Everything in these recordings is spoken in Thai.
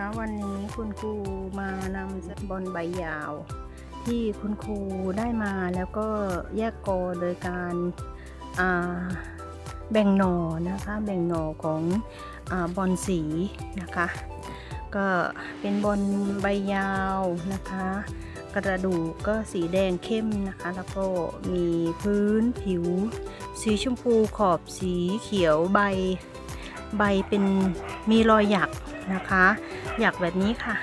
คะวันนี้คุณครูมานำบอลใบยาว ที่คุณครูได้มาแล้วก็แยกกอโดยการาแบ่งหน่อนะคะ แบ่งหน่อของอบอลสีนะคะ ก็เป็นบอลใบยาวนะคะ กระดูกก็สีแดงเข้มนะคะ แล้วก็มีพื้นผิว สีชมพูขอบสีเขียวใบ ใบเป็นมีรอยหยัก นะคะหยักแบบนี้ค่ะ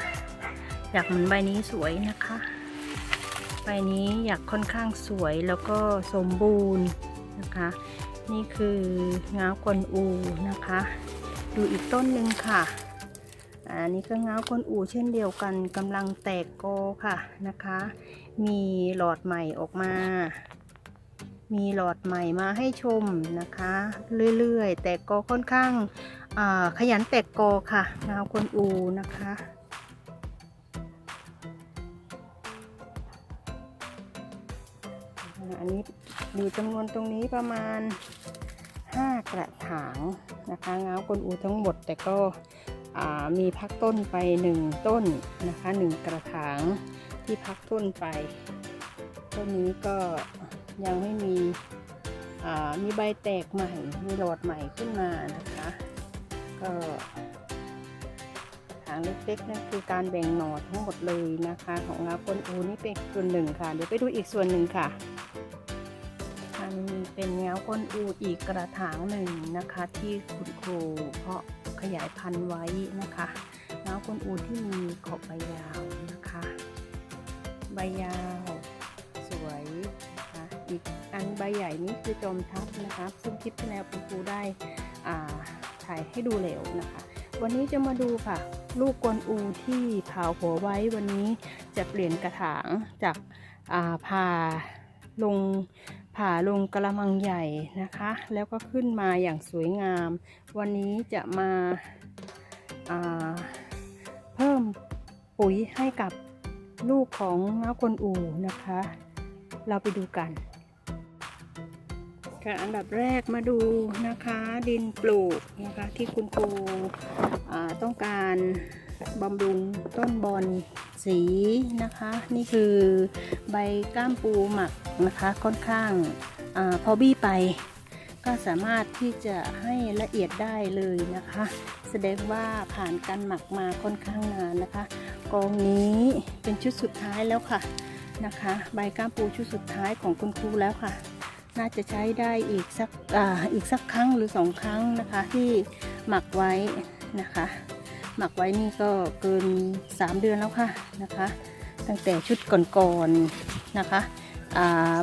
หยักเหมือนใบนี้สวยนะคะ ใบนี้หยักค่อนข้างสวยแล้วก็สมบูรณ์นะคะ นี่คือง้าวกวนอูนะคะ ดูอีกต้นหนึ่งค่ะอันนี้ก็ง้าวกวนอูเช่นเดียวกันกำลังแตกกอค่ะนะคะ มีหลอดใหม่ออกมา มีหลอดใหม่มาให้ชมนะคะ เรื่อยๆ แตกกอค่อนข้าง ขยันแตกกอค่ะงาวกวนอูนะคะ อันนี้ดูจำนวนตรงนี้ประมาณ 5 กระถางนะคะงาวกวนอูทั้งหมดแต่ก็มีพักต้นไป 1 ต้นนะคะ 1 กระถางที่พักต้นไป ต้นนี้ก็ยังไม่มีมีใบแตกใหม่ มีหลอดใหม่ขึ้นมานะคะ ก็ทางเล็กๆนั่นคือการแบ่งหน่อทั้งหมดเลยนะคะ ของงาคนอูนี่เป็นส่วนหนึ่งค่ะ เดี๋ยวไปดูอีกส่วนหนึ่งค่ะอันนี้เป็นเงาก้นอูอีกกระถางหนึ่งนะคะ ที่คุณครูเพาะขยายพันธุ์ไว้นะคะเงาก้นอูที่มีขอบใบยาวนะคะ ใบยาวสวยนะคะอีกอันใบใหญ่นี้คือจอมทัพนะคะ ซึ่งคลิปที่แล้วคุณครูได้อ่า ถ่ายให้ดูแล้วนะคะ วันนี้จะมาดูค่ะ ลูกกวนอูที่เผาหัวไว้วันนี้จะเปลี่ยนกระถางจากาผ่าลงผ่าลงกระมังใหญ่นะคะ แล้วก็ขึ้นมาอย่างสวยงาม วันนี้จะมาาเพิ่มปุ๋ยให้กับลูกของน้ากวนอูนะคะ เราไปดูกัน ค่ะอันดับแรกมาดูนะคะดินปลูกนะคะที่คุณครูต้องการบำรุงต้นบอนสีนะคะ นี่คือใบก้ามปูหมักนะคะค่อนข้างอพอบี้ไป ก็สามารถที่จะให้ละเอียดได้เลยนะคะ แสดงว่าผ่านการหมักมาค่อนข้างนานนะคะกองนี้เป็นชุดสุดท้ายแล้วค่ะนะคะ ใบก้ามปูชุดสุดท้ายของคุณครูแล้วค่ะ น่าจะใช้ได้อีกสักออีกสักครั้งหรือสองครั้งนะคะ ที่หมักไว้นะคะ หมักไว้นี่ก็เกิน 3 เดือนแล้วค่ะนะคะ ตั้งแต่ชุดก่อนๆนะคะ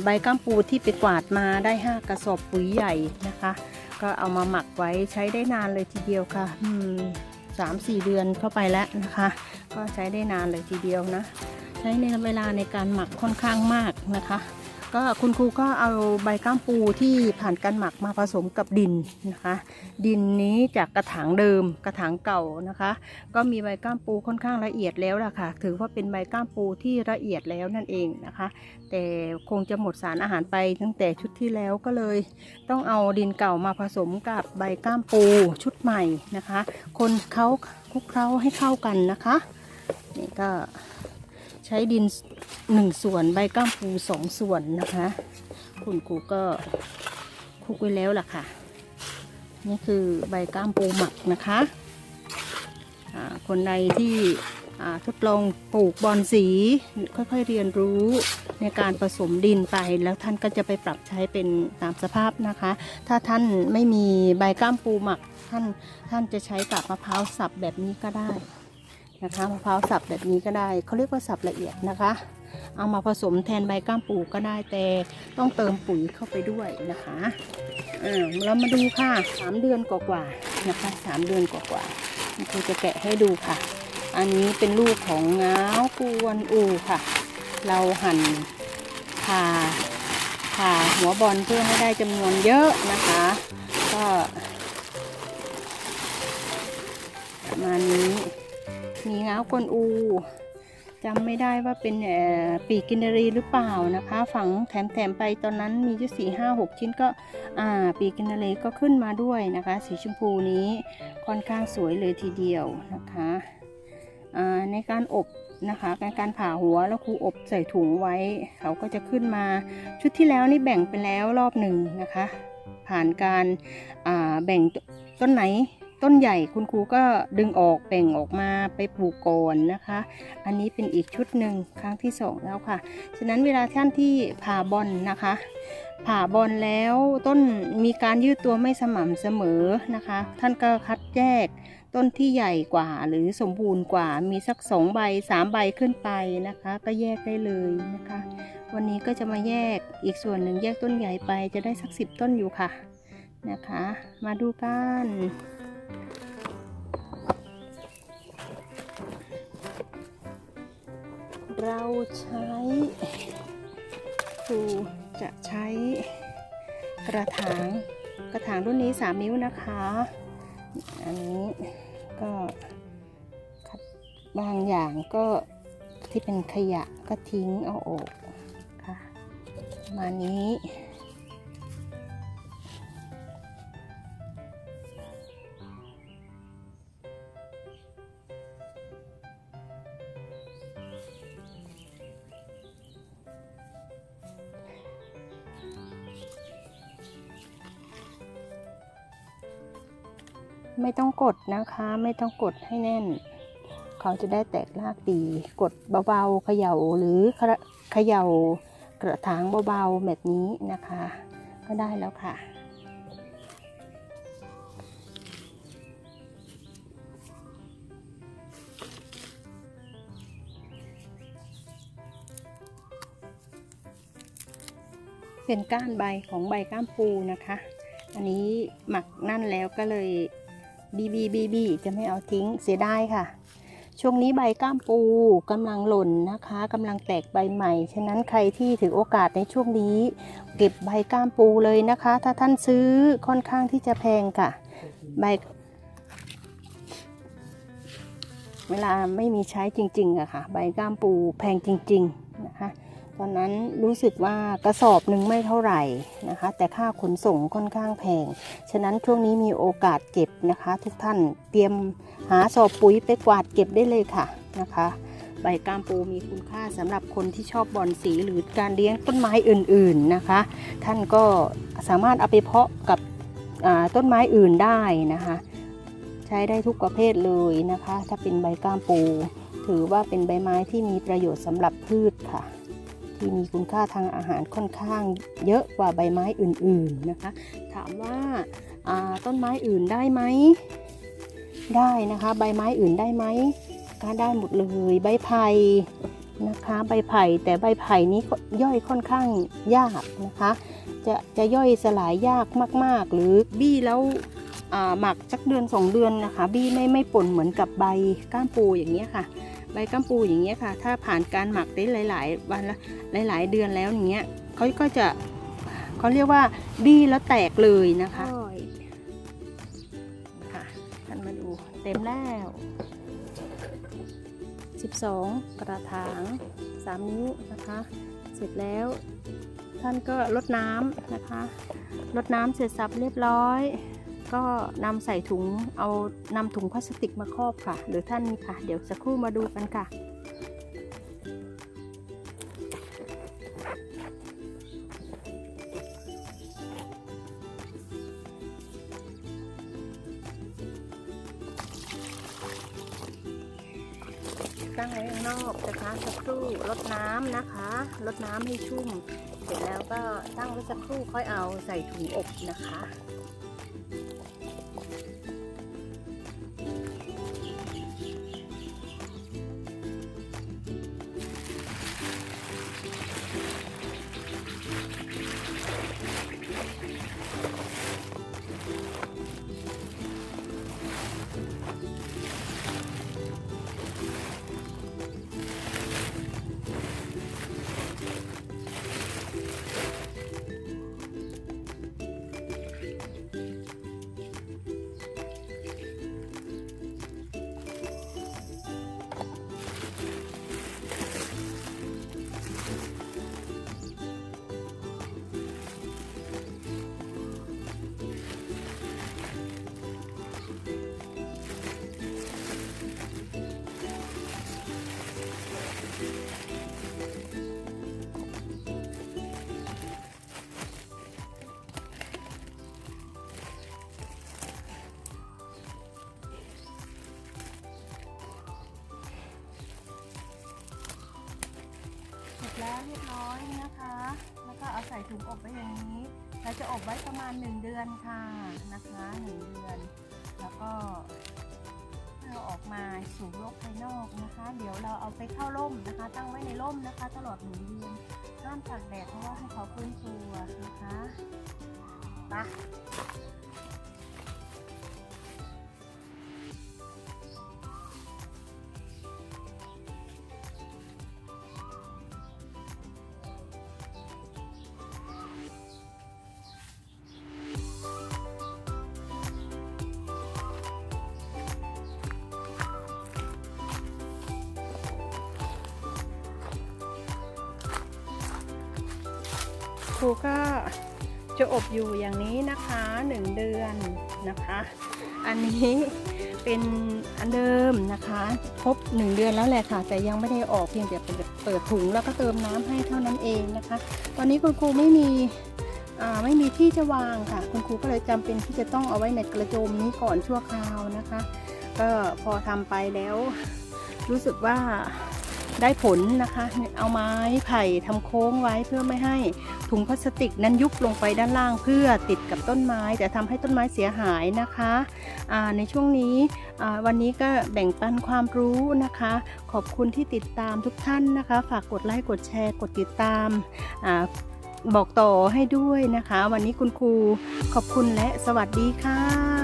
ใบก้ามปูที่ไปกวาดมาได้ 5 กระสอบปุ๋ยใหญ่นะคะ ก็เอามาหมักไว้ใช้ได้นานเลยทีเดียวค่ะสามสี่เดือนเข้าไปแล้วนะคะ ก็ใช้ได้นานเลยทีเดียวนะ ใช้ในเวลาในการหมักค่อนข้างมากนะคะ ก็คุณครูก็เอาใบก้ามปูที่ผ่านการหมักมาผสมกับดินนะคะ ดินนี้จากกระถางเดิมกระถางเก่านะคะ ก็มีใบก้ามปูค่อนข้างละเอียดแล้วล่ะค่ะ ถือว่าเป็นใบก้ามปูที่ละเอียดแล้วนั่นเองนะคะ แต่คงจะหมดสารอาหารไปตั้งแต่ชุดที่แล้วก็เลย ต้องเอาดินเก่ามาผสมกับใบก้ามปูชุดใหม่นะคะ คนเขาคลุกเคล้าให้เข้ากันนะคะนี่ก็ใช้ดิน หนึ่งส่วนใบก้ามปูสองส่วนนะคะ คุณครูก็คลุกไว้แล้วล่ะค่ะ นี่คือใบก้ามปูหมักนะคะคนใดที่ทดลองปลูกบอนสีค่อยๆเรียนรู้ในการผสมดินไปแล้วท่านก็จะไปปรับใช้เป็นตามสภาพนะคะ ถ้าท่านไม่มีใบก้ามปูหมักท่านท่านจะใช้กับมะพร้าวสับแบบนี้ก็ได้นะคะมะพร้าวสับแบบนี้ก็ได้เขาเรียกว่าสับละเอียดนะคะ เอามาผสมแทนใบก้ามปูก็ได้แต่ต้องเติมปุ๋ยเข้าไปด้วยนะคะอ่าเรามาดูค่ะสามเดือนกว่าๆนะคะสามเดือนกว่าๆครูจะแกะให้ดูค่ะ อันนี้เป็นลูกของง้าวกวนอูค่ะ เราหั่นผ่าผ่าหัวบอลเพื่อให้ได้จำนวนเยอะนะคะ ก็ประมาณนี้มีง้าวกวนอู จำไม่ได้ว่าเป็นปีกกินรีหรือเปล่านะคะ ฝังแถมแถมๆไปตอนนั้นมีอยู่สี่ห้าหกชิ้นก็ปีกกินรีก็ขึ้นมาด้วยนะคะ สีชมพูนี้ค่อนข้างสวยเลยทีเดียวนะคะในการอบนะคะการการผ่าหัวแล้วครูอบใส่ถุงไว้ เขาก็จะขึ้นมาชุดที่แล้วนี่แบ่งไปแล้วรอบหนึ่งนะคะ ผ่านการาแบ่งต้นไหน ต้นใหญ่คุณครูก็ดึงออกแบ่งออกมาไปปลูกก่อนนะคะ อันนี้เป็นอีกชุดหนึ่งครั้งที่สองแล้วค่ะ ฉะนั้นเวลาท่านที่ผ่าบอลนะคะ ผ่าบอลแล้วต้นมีการยืดตัวไม่สม่ำเสมอนะคะ ท่านก็คัดแยกต้นที่ใหญ่กว่าหรือสมบูรณ์กว่ามีสักสองใบสามใบขึ้นไปนะคะ ก็แยกได้เลยนะคะ วันนี้ก็จะมาแยกอีกส่วนหนึ่งแยกต้นใหญ่ไปจะได้สักสิบต้นอยู่ค่ะนะคะ มาดูกัน เราใช้ครูจะใช้กระถางกระถางรุ่นนี้ 3 นิ้วนะคะ อันนี้ก็คัดบางอย่างก็ที่เป็นขยะก็ทิ้งเอาออกค่ะมานี้ ไม่ต้องกดนะคะ ไม่ต้องกดให้แน่น เขาจะได้แตกรากดี กดเบาๆเขย่าหรือเขย่ากระถางเบาๆแบบนี้นะคะ ก็ได้แล้วค่ะ เป็นก้านใบของใบก้ามปูนะคะ อันนี้หมักนั่นแล้วก็เลย บีบีบีบีจะไม่เอาทิ้งเสียดายค่ะ ช่วงนี้ใบก้ามปูกำลังหล่นนะคะกำลังแตกใบใหม่ ฉะนั้นใครที่ถือโอกาสในช่วงนี้ เก็บใบก้ามปูเลยนะคะ ถ้าท่านซื้อค่อนข้างที่จะแพงค่ะ ใบ เวลาไม่มีใช้จริงๆอะค่ะ ใบก้ามปูแพงจริง ๆ ตอนนั้นรู้สึกว่ากระสอบหนึ่งไม่เท่าไหร่นะคะ แต่ค่าขนส่งค่อนข้างแพง ฉะนั้นช่วงนี้มีโอกาสเก็บนะคะ ทุกท่านเตรียมหาสอบปุ๋ยไปกวาดเก็บได้เลยค่ะนะคะ ใบกามปูมีคุณค่าสำหรับคนที่ชอบบอนสีหรือการเลี้ยงต้นไม้อื่นๆนะคะ ท่านก็สามารถเอาไปเพาะกับต้นไม้อื่นได้นะคะ ใช้ได้ทุกประเภทเลยนะคะ ถ้าเป็นใบกามปู ถือว่าเป็นใบไม้ที่มีประโยชน์สำหรับพืชค่ะ ที่มีคุณค่าทางอาหารค่อนข้างเยอะกว่าใบไม้อื่นๆนะคะ ถามว่าาต้นไม้อื่นได้ไหมได้นะคะ ใบไม้อื่นได้ไหมก็ได้หมดเลยใบไผ่นะคะใบไผ่แต่ใบไผ่นี้ย่อยค่อนข้างยากนะคะ จะจะย่อยสลายยากมาก ๆ หรือบี้แล้วหมักสักเดือนสองเดือนนะคะ บี้ไม่ไม่ป่นเหมือนกับใบก้ามปูอย่างเงี้ค่ะ ใบกัมปูอย่างเงี้ยค่ะ ถ้าผ่านการหมักได้หลาย ๆ วันละหลาย ๆ เดือนแล้วอย่างเงี้ยเขาก็จะเขาเรียกว่าบี้แล้วแตกเลยนะคะค่ะท่านมาดูเต็มแล้ว 12 กระถาง 3 นิ้วนะคะ เสร็จแล้ว ท่านก็ลดน้ำนะคะลดน้ำเสร็จสับเรียบร้อย ก็นำใส่ถุงเอานำถุงพลาสติกมาครอบค่ะ หรือท่านนี้ค่ะ เดี๋ยวสักครู่มาดูกันค่ะตั้งไว้ข้างนอกนะคะสักครู่ลดน้ำนะคะลดน้ำให้ชุ่ม เสร็จแล้วก็ตั้งไว้สักครู่ค่อยเอาใส่ถุงอบนะคะ ถุงอบไว้อย่างนี้ เราจะอบไว้ประมาณ 1 เดือนค่ะนะคะ1เดือน แล้วก็เราออกมาสู่โลกภายนอกนะคะ เดี๋ยวเราเอาไปเข้าร่มนะคะ ตั้งไว้ในร่มนะคะ ตลอดหนึ่งเดือนห้ามตากแดดเพราะว่าให้เขาฟื้นตัวนะคะไป รูก็จะอบอยู่อย่างนี้นะคะหนึ่งเดือนนะคะ อันนี้เป็นอันเดิมนะคะครบหนึ่งเดือนแล้วแหละค่ะ แต่ยังไม่ได้ออกเพียงแต่เปิดถุงแล้วก็เติมน้ำให้เท่านั้นเองนะคะ ตอนนี้คุณครูไม่มีไม่มีที่จะวางค่ะ คุณครูก็เลยจำเป็นที่จะต้องเอาไว้ในกระโจมนี้ก่อนชั่วคราวนะคะ ก็พอทำไปแล้ว รู้สึกว่า ได้ผลนะคะ เอาไม้ไผ่ทำโค้งไว้เพื่อไม่ให้ถุงพลาสติกนั้นยุบลงไปด้านล่างเพื่อติดกับต้นไม้ แต่ทำให้ต้นไม้เสียหายนะคะในช่วงนี้วันนี้ก็แบ่งปันความรู้นะคะ ขอบคุณที่ติดตามทุกท่านนะคะ ฝากกดไลค์กดแชร์ กดติดตามอบอกต่อให้ด้วยนะคะ วันนี้คุณครูขอบคุณและสวัสดีค่ะ